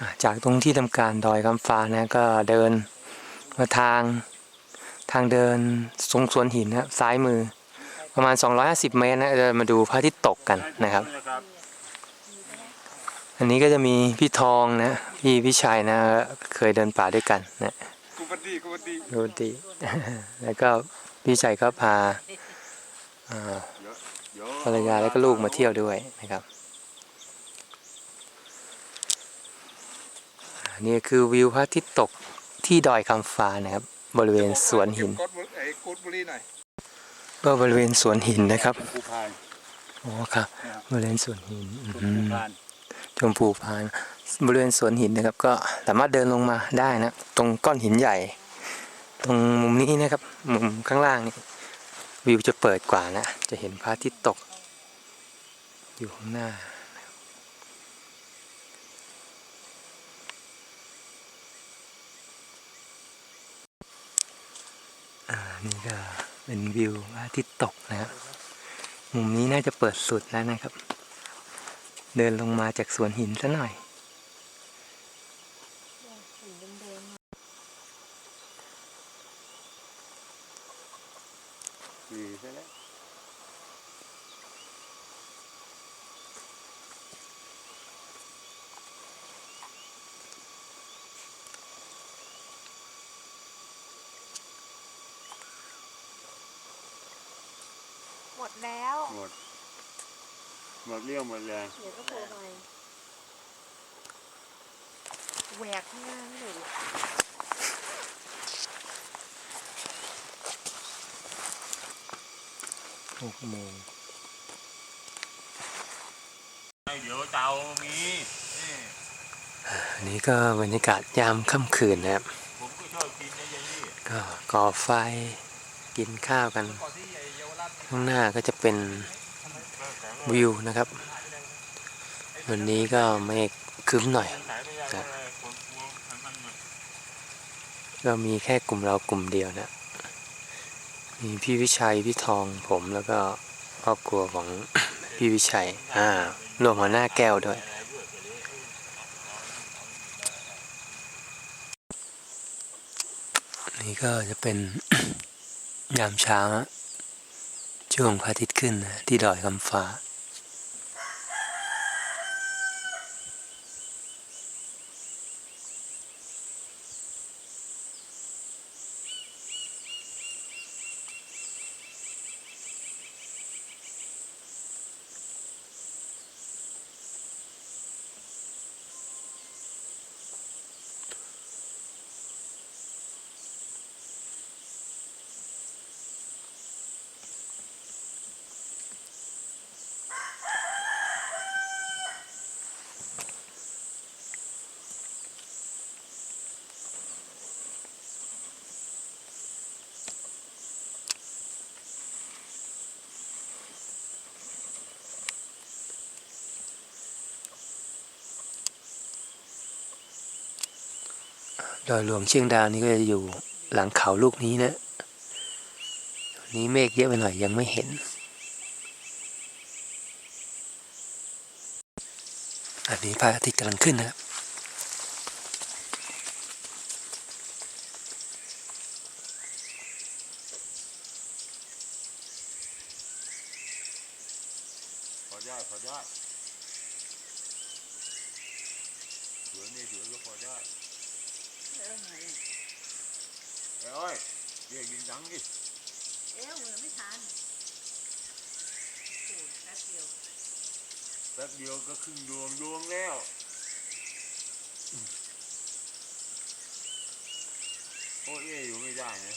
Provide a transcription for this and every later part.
อะจากตรงที่ทำการดอยคำฟ้านะก็เดินมาทางทางเดินทรงสวนหินนะครับซ้ายมือ ประมาณ 250 เมตรนะจะมาดูพระอาทิตย์ตกกันนะครับ อันนี้ก็จะมีพี่ทองนะพี่พิชัยนะเคยเดินป่าด้วยกันนะกูปฏิกูปฏิดูดีแล้วก็พี่ชัยก็พาอ่าภรรยาแล้วก็ลูกมาเที่ยวด้วยนะครับ นี่คือวิวพระอาทิตย์ตกที่ดอยคำฟ้านะครับ บริเวณสวนหิน ก็บริเวณสวนหินนะครับภูพานอ๋อครับบริเวณสวนหินอืภูมพานชมพูพาน บริเวณสวนหินนะครับ ก็สามารถเดินลงมาได้นะ ตรงก้อนหินใหญ่ ตรงมุมนี้นะครับ มุมข้างล่างนี่วิวจะเปิดกว่านะ จะเห็นพระอาทิตย์ตก อยู่ข้างหน้า นี่ก็เป็นวิวอาทิตย์ตกนะครับมุมนี้น่าจะเปิดสุดแล้วนะครับ เดินลงมาจากสวนหินซะหน่อย หมดแล้ว หมด หมดเรี่ยวหมดแรงเดี๋ยวก็โทรไปแหวกข้างหน้านี่เลยดิหกโมงเดี๋ยวเตามีนี่อันนี้ก็บรรยากาศยามค่ำคืนนะครับ ผมก็ชอบกินนะยายนี่ก็ก่อไฟกินข้าวกัน ข้างหน้าก็จะเป็นวิวนะครับ วันนี้ก็เมฆครึ้มหน่อยขายไม่ได้เราะก็มีแค่กลุ่มเรากลุ่มเดียวนะ มีพี่วิชัย พี่ทองผมแล้วก็ครอบครัวของพี่วิชัย อ่ารวมหัวหน้าแก้วด้วยนี่ก็จะเป็นยามเช้าฮะ ช่วงพระอาทิตย์ขึ้นนะที่ดอยคำฟ้า ดอยหลวงเชียงดาวนี่ก็จะอยู่หลังเขาลูกนี้นะนนี้เมฆเยอะไปหน่อยยังไม่เห็น อันนี้พระอาทิตย์กำลังขึ้นนะครับพอได้พอได้สวยนี่สวยก็พอได้ เอ้ยเรียกยิงดังดิเอ๊ะเหมือนไม่ทันโอ้ยแป๊บเดียวแป๊บเดียวก็ครึ่งดวงดวงแล้วโอ้ยเอ้ยอยู่ไม่ได้นะ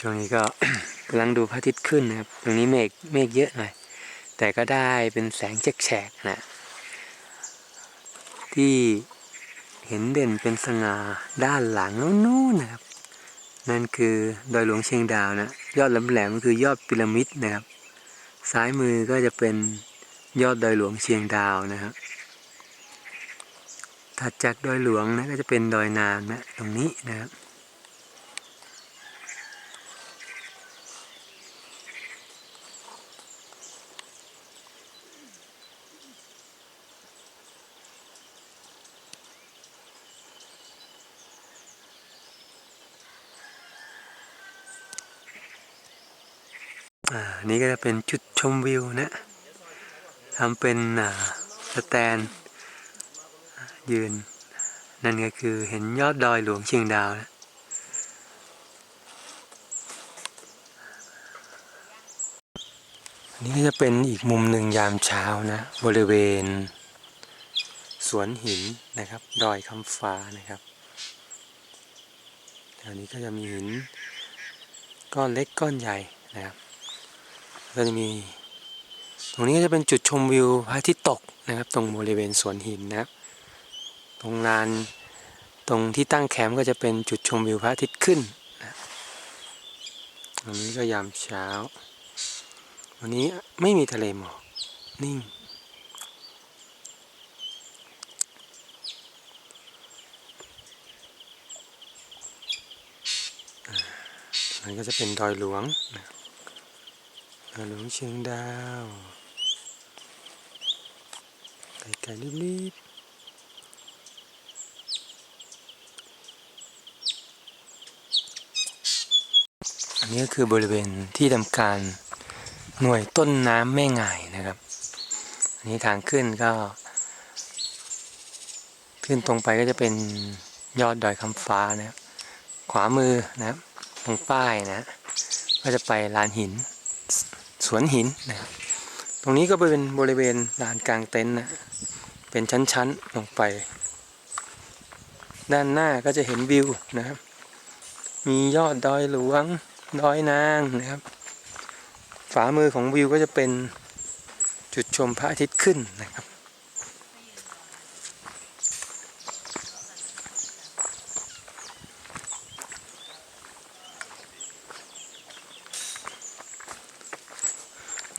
ช่วงนี้ก็กำลังดูพระอาทิตย์ขึ้นนะครับ ตรงนี้เมฆเมฆเยอะหน่อย แต่ก็ได้เป็นแสงแฉกๆนะ ที่เห็นเด่นเป็นสง่าด้านหลังนู้นนะครับ นั่นคือดอยหลวงเชียงดาวนะ ยอดแหลมๆก็คือยอดพีระมิดนะครับ ซ้ายมือก็จะเป็นยอดดอยหลวงเชียงดาวนะครับ ถัดจากดอยหลวงนะก็จะเป็นดอยนางนะตรงนี้นะครับ นี่ก็จะเป็นจุดชมวิวนะทำเป็นสแตนยืน นั่นก็คือเห็นยอดดอยหลวงเชียงดาวนะอันนี้ก็จะเป็นอีกมุมหนึ่งยามเช้านะ บริเวณ สวนหินนะครับ ดอยคำฟ้านะครับแถวนี้ก็จะมีหินก้อนเล็กก้อนใหญ่นะครับ ก็จะมี ตรงนี้ก็จะเป็นจุดชมวิวพระอาทิตย์ตกนะครับ ตรงบริเวณสวนหินนะครับ ตรงลานตรงที่ตั้งแคมป์ก็จะเป็นจุดชมวิวพระอาทิตย์ขึ้นนะตรงนี้ก็ยามเช้า วันนี้ไม่มีทะเลหมอกนิ่งมันก็จะเป็นดอยหลวงนะครับ ดอยหลวงเชียงดาวไกลๆรีบๆอันนี้ก็คือบริเวณที่ทำการหน่วยต้นน้ำแม่ง่ายนะครับ อันนี้ทางขึ้นก็ ขึ้นตรงไปก็จะเป็นยอดดอยคำฟ้านะครับขวามือนะครับตรงป้ายนะ ก็จะไปลานหิน สวนหินนะครับ ตรงนี้ก็เป็นบริเวณลานกลางเต็นท์นะ เป็นชั้นๆลงไป ด้านหน้าก็จะเห็นวิวนะครับ มียอดดอยหลวง ดอยนางนะครับ ฝามือของวิวก็จะเป็นจุดชมพระอาทิตย์ขึ้นนะครับ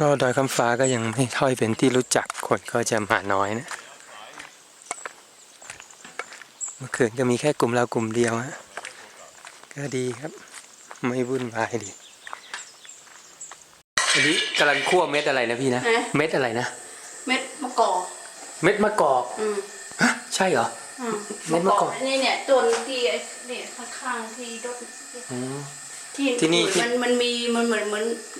ก็ดอยคำฟ้าก็ยังไม่ค่อยเป็นที่รู้จักคนก็จะมาน้อยนะ เมื่อคืนก็มีแค่กลุ่มเรากลุ่มเดียวฮะก็ดีครับ ไม่วุ่นวายดีอันนี้กำลังคั่วเม็ดอะไรนะพี่นะ ฮะ เม็ดอะไรนะ เม็ดมะกอกเม็ดมะกอกอืมฮะใช่เหรอ อืมเม็ดมะกอก นี่เนี่ยต้นที่ไอ้เนี่ยข้างๆที่รถอืม ที่ที่นี่ที่ มันมันมีมันเหมือนเหมือนเ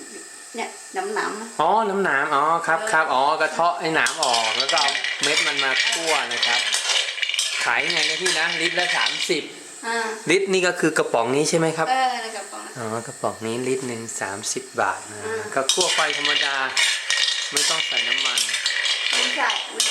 นี่ยหนำหนำๆอะอ๋อ น้ำหนามอ๋อ ครับครับอ๋อ กระเทาะไอ้หนามออก แล้วก็เอาเม็ดมันมาคั่วนะครับ ขายยังไงนะพี่นะ ลิตรละสามสิบอ่าลิตรนี่ก็คือกระป๋องนี้ใช่ไหมครับ เออในกระป๋องนั้นอ๋อ กระป๋องนี้ลิตรหนึ่งสามสิบบาทนะ อ่า ก็คั่วไฟธรรมดา ไม่ต้องใส่น้ำมัน ไม่ใช่ไม่ใช่